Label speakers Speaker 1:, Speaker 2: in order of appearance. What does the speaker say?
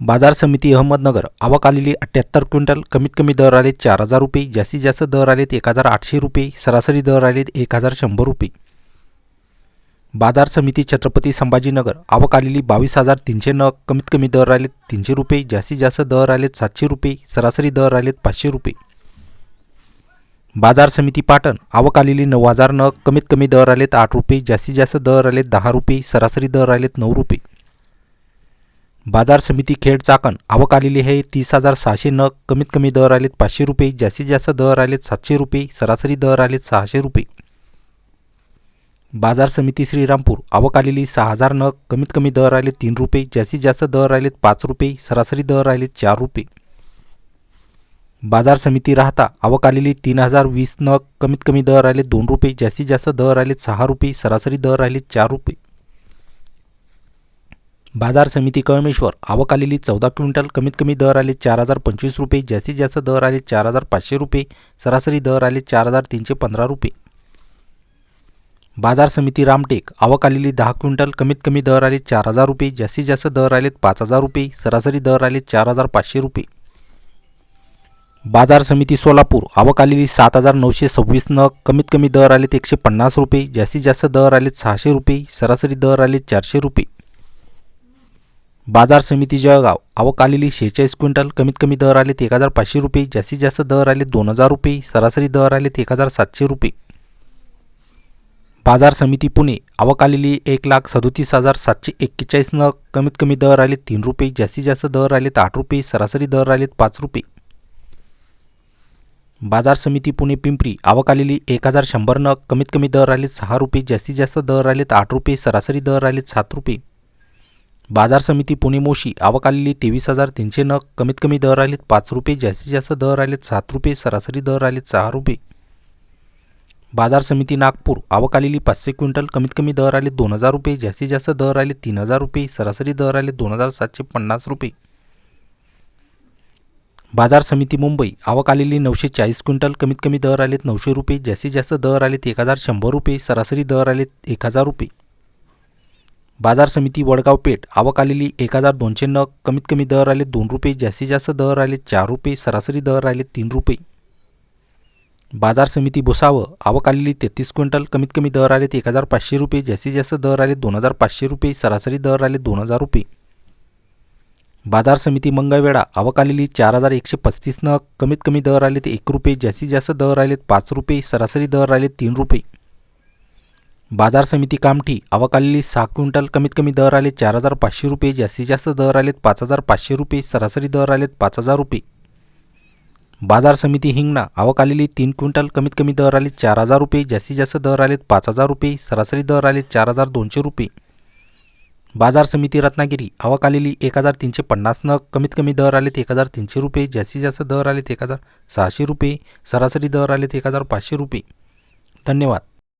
Speaker 1: बाजार समिती अहमदनगर आवक आलेली अठ्ठ्याहत्तर क्विंटल कमीत कमी दर आले चार हजार रुपये जास्तीत जास्त दर आलेत एक हजार आठशे रुपये सरासरी दर आलेत एक हजार शंभर रुपये. बाजार समिती छत्रपती संभाजीनगर आवक आलेली बावीस हजार तीनशे नग कमीत कमी दर आलेत तीनशे रुपये जास्तीत जास्त दर आलेत सातशे रुपये सरासरी दर आलेत पाचशे रुपये. बाजार समिती पाटण आवक आलेली नऊ हजार नग कमीत कमी दर आलेत आठ रुपये जास्तीत जास्त दर आलेत दहा रुपये सरासरी दर आलेत नऊ रुपये. बाजार समिती खेड चाकण. आवक आलेली आहे. तीस हजार सहाशे नग. कमीत कमी दर आलेत पाचशे रुपये. जास्तीत जास्त दर आलेत सातशे रुपये. सरासरी दर आलेत सहाशे रुपये. बाजार समिती श्रीरामपूर. आवक आलेली सहा हजार नग. कमीत कमी दर आले तीन रुपये. जास्तीत जास्त दर आलेत पाच रुपये. सरासरी दर आलेत चार रुपये. बाजार समिती राहता. आवक आलेली तीन हजार वीस नग. कमीत कमी दर आले दोन रुपये. जास्तीत जास्त दर आलेत सहा रुपये. सरासरी दर आलेत चार रुपये. बाजार समिती कळमेश्वर आवक आलेली चौदा क्विंटल कमीत कमी दर आले चार हजार पंचवीस रुपये जास्तीत जास्त दर आले चार हजार पाचशे रुपये सरासरी दर आले चार हजार तीनशे पंधरा रुपये. बाजार समिती रामटेक आवक आलेली दहा क्विंटल कमीत कमी दर आले चार हजार रुपये जास्तीत जास्त दर आलेत पाच हजार रुपये सरासरी दर आले चार हजार पाचशे रुपये. बाजार समिती सोलापूर आवक आलेली सात हजार नऊशे सव्वीस नग कमीत कमी दर आलेत एकशे पन्नास रुपये जास्तीत जास्त दर आलेत सहाशे रुपये सरासरी दर आले चारशे रुपये. बाजार समिती जळगाव. आवक आलेली शेहेचाळीस क्विंटल. कमीत कमी दर आलेत एक हजार पाचशे रुपये. जास्तीत जास्त दर आले दोन हजार रुपये. सरासरी दर आलेत एक हजार सातशे रुपये. बाजार समिती पुणे. आवक आलेली एक लाख सदोतीस हजार सातशे एक्केचाळीस नग. कमीत कमी दर आले तीन रुपये. जास्तीत जास्त दर आलेत आठ रुपये. सरासरी दर आलेत पाच रुपये. बाजार समिती पुणे पिंपरी. आवक आलेली एक हजार शंभर नग. कमीत कमी दर आलेत सहा रुपये. जास्तीत जास्त दर आलेत आठ रुपये. सरासरी दर आलेत सात रुपये. बाजार समिती पुणे मोशी आवक आलेली तेवीस हजार तीनशे नग कमीत कमी दर आलेत पाच रुपये जास्तीत जास्त दर आलेत सात रुपये सरासरी दर आलेत सहा रुपये. बाजार समिती नागपूर आवक आलेली पाचशे क्विंटल कमीत कमी दर आले दोन हजार रुपये जास्तीत जास्त दर आले तीन हजार रुपये सरासरी दर आले दोन हजार सातशे पन्नास रुपये. बाजार समिती मुंबई आवक आलेली नऊशे चाळीस क्विंटल कमीत कमी दर आलेत नऊशे रुपये जास्तीत जास्त दर आलेत एक हजार शंभर रुपये सरासरी दर आलेत एक हजार रुपये. बाजार समिती वडगाव पेठ आवक आलेली एक हजार दोनशे नग कमीत कमी दर आले दोन रुपये जास्तीत जास्त दर आले चार रुपये सरासरी दर आले तीन रुपये. बाजार समिती भुसावं आवक आलेली तेहतीस क्विंटल कमीत कमी दर आलेत एक हजार पाचशे रुपये जास्तीत जास्त दर आले दोन हजार पाचशे रुपये सरासरी दर आले दोन हजार रुपये. बाजार समिती मंगळवेढा आवक आलेली चार हजार एकशे पस्तीस नग कमीत कमी दर आले ते एक रुपये जास्तीत जास्त दर आले पाच रुपये सरासरी दर आले तीन रुपये. बाजार समिती कामठी आवक सहा क्विंटल कमीत कमी दर आले चार हजार पाचशे रुपये जास्तीत जास्त दर आलेत पाच हजार पाचशे रुपये सरासरी दर आलेत पाच हजार रुपये. बाजार समिती हिंगणा आवक आलेली तीन क्विंटल कमीत कमी दर आले चार हजार रुपये जास्तीत जास्त दर आलेत पाच हजार रुपये सरासरी दर आले चार हजार दोनशे रुपये. बाजार समिती रत्नागिरी आवक आलेली एक हजार तीनशे पन्नास नग कमीत कमी दर आलेत एक हजार तीनशे रुपये जास्तीत जास्त दर आलेत एक हजार सहाशे रुपये सरासरी दर आलेत एक हजार पाचशे रुपये. धन्यवाद.